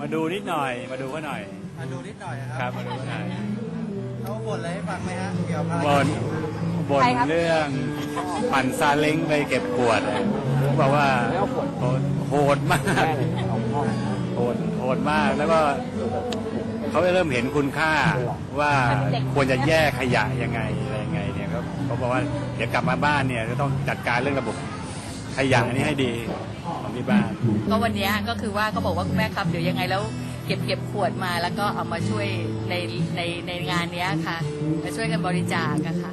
มาดูนิดหน่อย มาดูก็หน่อย มาดูนิดหน่อยนะคครัรับบ มาดูก็หน่อยเขาบ่นอะไรให้ฟังไหมฮะ เกี่ยวกับบนบนเรื่องปั่นซาเล้งไปเก็บขวดอะเขาบอกว่าโหดมาก โหดโหดมากแล้วก็ เขาเริ่มเห็นคุณค่าว่าควรจะแยกขยะยังไงอะไรยังไงเนี่ยเขาเขาบอกว่าเดี๋ยวกลับมาบ้านเนี่ยจะต้องจัดการเรื่องระบบขยะนี้ให้ดีของที่บ้าน ก็วันนี้ก็คือว่าเขาบอกว่าคุณแม่ครับเดี๋ยวยังไงแล้วเก็บเก็บขวดมาแล้วก็เอามาช่วยในในในงานเนี้ยค่ะมาช่วยกันบริจาคอะค่ะ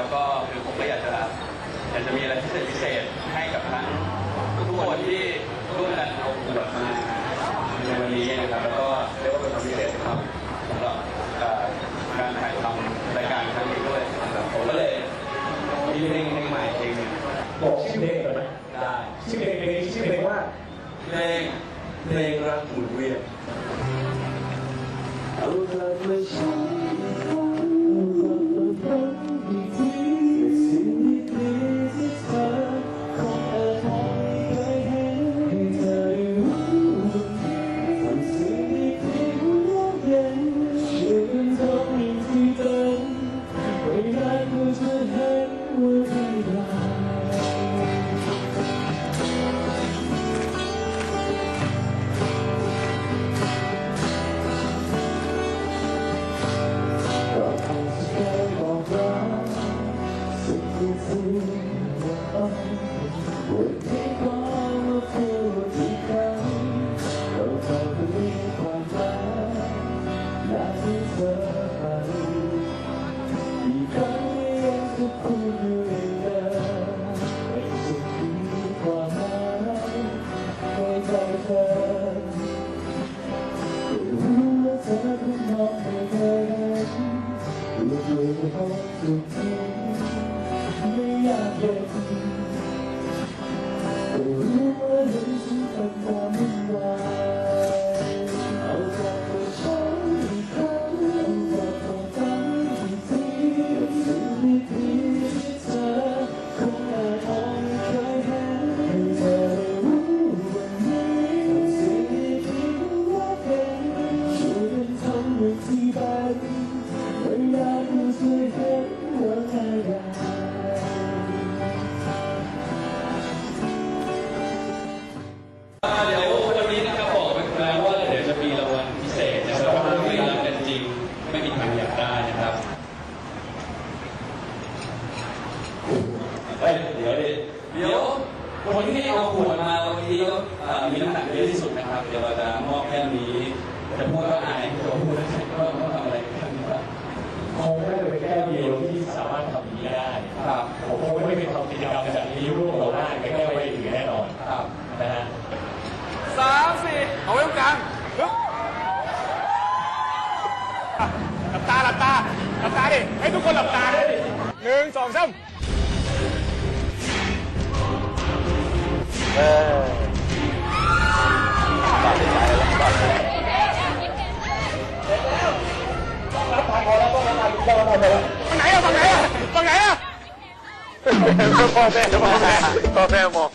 แล้วก็คือผมก็อยากจะอยากจะมีอะไรพิเศษพิเศษให้กับทั้งทุกคนที่ร่วมกันเอาขวดมาในวันนี้นะครับแล้วก็เรียกว่าเป็นความพิเศษครับสำหรับเอ่อการถ่ายทำรายการครั้งนี้ด้วยนะครับผมก็เลยมีเพลงเพลงใหม่เพลงหนึ่งบอกชื่อเพลงก่อนไหมได้ชื่อเพลงเพลงนี้ชื่อเพลงว่าเพลงเพลงรักหมุนเวียนเดี๋ จะพูดว่าอายเดี๋ยวพูดว่าว่าทำอะไรกันนะครับคงไม่ได้เป็นแค่เดียวที่สามารถทำอย่างนี้ได้ครับผมคงไม่ไปทำกิจกรรมแบบนี้ร่วมกับได้ไม่แค่ไปถึงแน่นอนครับนะฮะสามสี่เอาไว้ตรงกลางปึ๊บอะหลับตาหลับตาหลับตาดิให้ทุกคนหลับตาด้วยดิหนึ่งสองสาม ฝั่งไหนอะฝั่งไหนอะฝั่งไหนอะพ่อแม่พ่อแม่พ่อแม่มอง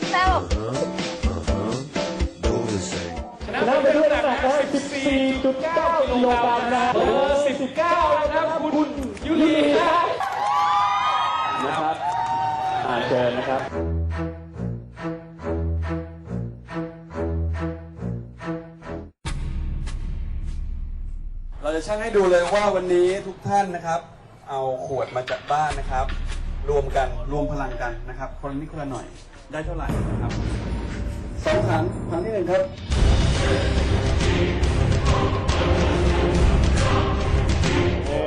ชนะไปด้วยหนัก14.9กิโลกรัมนะเบอร์19นะครับคุณยุลีนะครับ อาเชิญนะครับ จะชั่งให้ดูเลยว่าวันนี้ทุกท่านนะครับ เอาขวดมาจากบ้านนะครับ รวมกันรวมพลังกันนะครับ คนละนิดคนละหน่อยได้เท่าไหร่นะครับสองถังถังที่หนึ่งครับ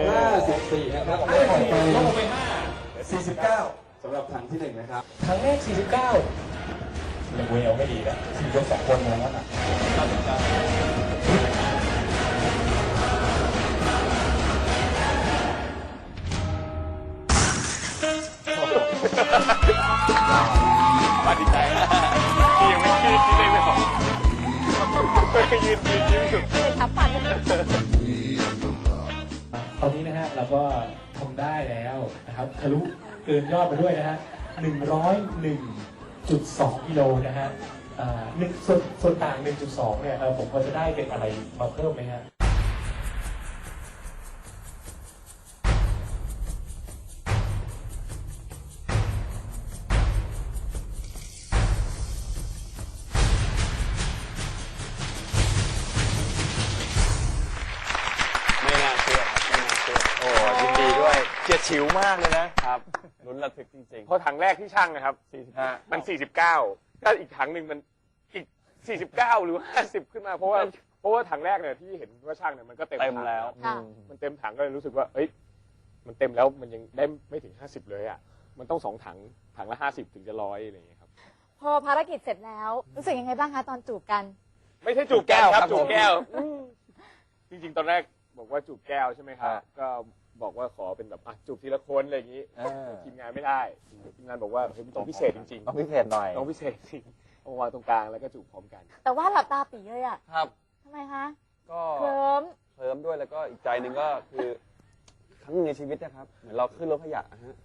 ห้าสิบสี่นะครับได้ออกไปลงไปห้าสี่สิบเก้าสำหรับถังที่หนึ่งนะครับครั้งแรก 49เลเวลไม่ดีนะยกสองคนแล้วนะ ยืนยืนตอนนี้นะฮะเราก็ทำได้แล้วนะครับทะลุเกินยอดไปด้วยนะฮะ101.2กิโลนะฮะอ่าหนึ่งส่วนส่วนต่าง 1.2เนี่ยเออผมพอจะได้เป็นอะไรมาเพิ่มไหมฮะ ฉียดฉิวมากเลยนะ ครับลุ้นระทึกจริงเพราะถังแรกที่ช่างนะครับมัน 49 ถ้าอีกถังหนึ่งมันอีก 49 หรือ 50 ขึ้นมา เพราะว่าเพราะว่าถังแรกเนี่ยที่เห็นว่าช่างเนี่ยมันก็เต็มเต็มถังแล้วค่ะมันเต็มถังก็เลยรู้สึกว่า เอ้ย มันเต็มแล้วมันยังได้ไม่ถึง 50 เลยอะ มันต้องสองถังถังละ 50 ถึงจะร้อยอะไรอย่างเงี้ยครับ พอภารกิจเสร็จแล้ว รู้สึกยังไงบ้างคะตอนจูบกัน ไม่ใช่จูบแก้วครับจูจูบบแก้แก้ววอืมจริงๆ ตอนแรกบอกว่าจูบแก้วใช่ไหมครับ ฮะ ก็ บอกว่าขอเป็นแบบอะจูบทีละคนอะไรอย่างงี้เออ ทีมงานไม่ได้ทีมงานบอกว่าเฮ้ยมันต้องพิเศษจริงต้องพิเศษหน่อยๆต้องพิเศษจริงเอามาวางตรงกลางแล้วก็จูบพร้อมกัน แต่ว่าหลับตาปีเลยอะครับ ทำไมคะก็เคลิ้มเคลิ้มด้วยแล้วก็อีกใจหนึ่งก็คือ ครั้งหนึ่งในชีวิตนะครับ เหมือนเราขึ้นรถขยะฮะ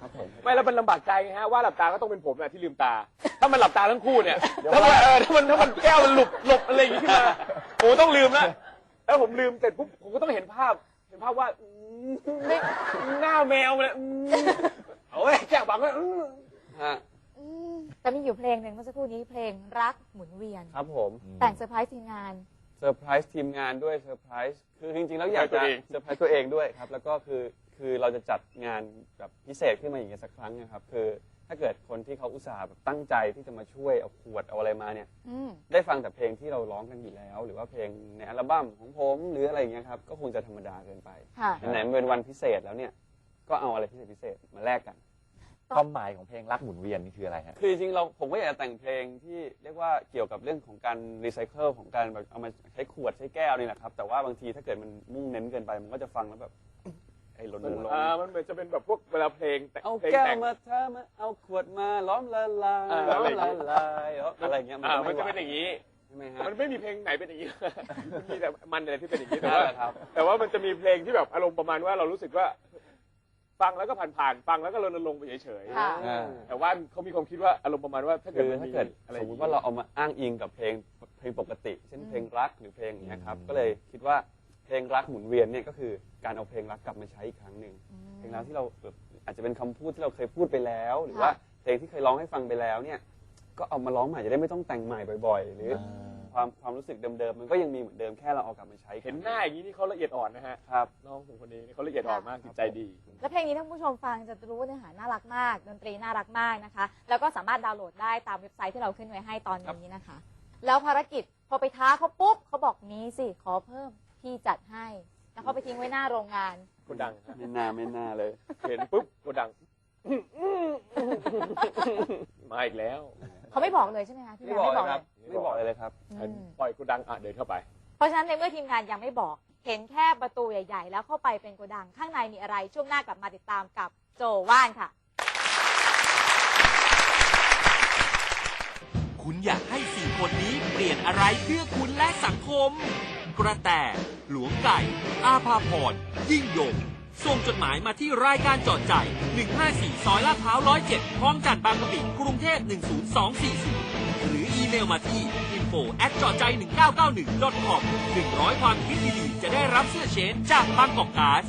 ครับผม ไม่แล้วมันลำบากใจไงฮะว่าหลับตาก็ต้องเป็นผมแหละที่ลืมตา ถ้ามันหลับตาทั้งคู่เนี่ยถ้ามันเออถ้ามันถ้ามันแก้วมันหลุดหลบอะไรอย่างงี้ขึ้นมาโอ้ต้องลืมแล้วแล้วผมลืมเสร็จปุ๊บผมก็ต้องเห็นภาพ เห็นภาพว่าอืมไม่หน้าแมวมันเลยอืมเอาไว้ยแก้วบังไว้อืมฮะอืมแต่มีอยู่เพลงหนึ่งเมื่อสักครู่นี้เพลงรักหมุนเวียน ครับผม แต่งเซอร์ไพรส์ทีมงาน เซอร์ไพรส์ทีมงานด้วยเซอร์ไพรส์คือจริงๆแล้วอยากจะเซอร์ไพรส์ตัวเองเซอร์ไพรส์ตัวเองด้วยครับ แล้วก็คือคือเราจะจัดงานแบบพิเศษขึ้นมาอย่างเงี้ยสักครั้งนะครับ คือ ถ้าเกิดคนที่เขาอุตส่าห์แบบตั้งใจที่จะมาช่วยเอาขวดเอาอะไรมาเนี่ย อืม ได้ฟังแต่เพลงที่เราร้องกันอยู่แล้ว หรือว่าเพลงในอัลบั้มของผมหรืออะไรอย่างเงี้ยครับก็คงจะธรรมดาเกินไปค่ะ ไหนๆมันเป็นวันพิเศษแล้วเนี่ย ก็เอาอะไรพิเศษพิเศษมาแลกกัน ความหมายของเพลงรักหมุนเวียนนี่คืออะไรฮะ คือจริงๆเราผมก็อยากจะแต่งเพลงที่เรียกว่าเกี่ยวกับเรื่องของการรีไซเคิลของการแบบเอามาใช้ขวดใช้แก้วนี่แหละครับ แต่ว่าบางทีถ้าเกิดมันมุ่งเน้นเกินไป มันก็จะฟังแล้วแบบไอ้หล่นลงอ่ามันเหมือนจะเป็นแบบพวกเวลาเพลงแต่งเอาเพลงแก้วแต่ง มาเธอมาเอาขวดมาล้อมละลายอ่าล้อมอะไรอย่างละเงี้ย ลายอะไรอย่างเงี้ยมันอ่าก็มันไม่จะไหวเป็นอย่างนี้ ใช่ไหมฮะ มันไม่มีเพลงไหนเป็นอย่างนี้มันมีแต่มันอะไรที่เป็นอย่างนี้แต่นั่นว่าแหละครับ แต่ว่ามันจะมีเพลงที่แบบอารมณ์ประมาณว่าเรารู้สึกว่า ฟังแล้วก็ผ่านๆฟังแล้วก็รณรงค์ไปเฉยค่ะ อ่า ๆแต่ว่าเขามีความคิดว่าอารมณ์ประมาณว่าถ้าเกิคืดอมันถ้ามีเกิดอะไรสมมติว่าเราเอามาอ้างอิงกับเพลงเพลงปกติ เช่นเพลงรักหรือเพลงอย่างเงี้ยครับก็เลยคิดว่าเพ ลงรักหมุนเวียนเนี่ยก็คือการเอาเพลงรักกลับมาใช้อีกครั้งหนึ่งเพลงรักที่เราแบบอาจจะเป็นคำพูดที่เราเคยพูดไปแล้ว หรือว่าเพลงที่เคยร้องให้ฟังไปแล้วเนี่ยก็เอามาร้องใหม่จะได้ไม่ต้องแต่งใหม่บ่อย ๆ หรืออความความรู้สึกเดิมๆมันก็ยังมีเหมือนเดิมแค่เราเอากลับมาใช้เห็นหน้าอย่างนี้นี่เขาละเอียดอ่อนนะฮะครับน้องผมคนนี้นี่เขาละเอียดอ่อนมากจิตใจดี และเพลงนี้ท่านผู้ชมฟังจะรู้ว่าเนื้อหาน่ารักมากดนตรีน่ารักมากนะคะ แล้วก็สามารถดาวน์โหลดได้ตามเว็บไซต์ที่เราขึ้นไว้ให้ตอนนี้นะคะ แล้วภารกิจพอไปท้าเขาปุ๊บเขาบอกนี้สิขอเพิ่ม พี่จัดให้ แล้วเขาไปทิ้งไว้หน้าโรงงาน โกดังฮะไม่น่าไม่น่าเลย เห็นปุ๊บโกดัง มาอีกแล้วเขาไม่บอกเลยใช่ไหมคะที่ไม่งานบอกไม่เลบอกยเลครับยไม่บอกเลยเลยครับอืมปล่อยโกดังอะเดินเข้าไป เพราะฉะนั้นในเมื่อทีมงานยังไม่บอก เห็นแค่ประตูใหญ่ ๆ แล้วเข้าไปเป็นโกดัง ข้างในมีอะไรช่วงหน้ากลับมาติดตามกับโจว่านค่ะ คุณอยากให้สี่คนนี้เปลี่ยนอะไรเพื่อคุณและสังคม กระแต หลวงไก่ อาภาพร ยิ่งยง ส่งจดหมายมาที่รายการจอดใจ 154 ซอยลาดพร้าว 107 คลองจันทร์บางกะปิ กรุงเทพ 10240 หรืออีเมลมาที่ info at จอดใจ 1991 com 100 ความคิดดีๆ จะได้รับเสื้อเชนจากบางกอกกาส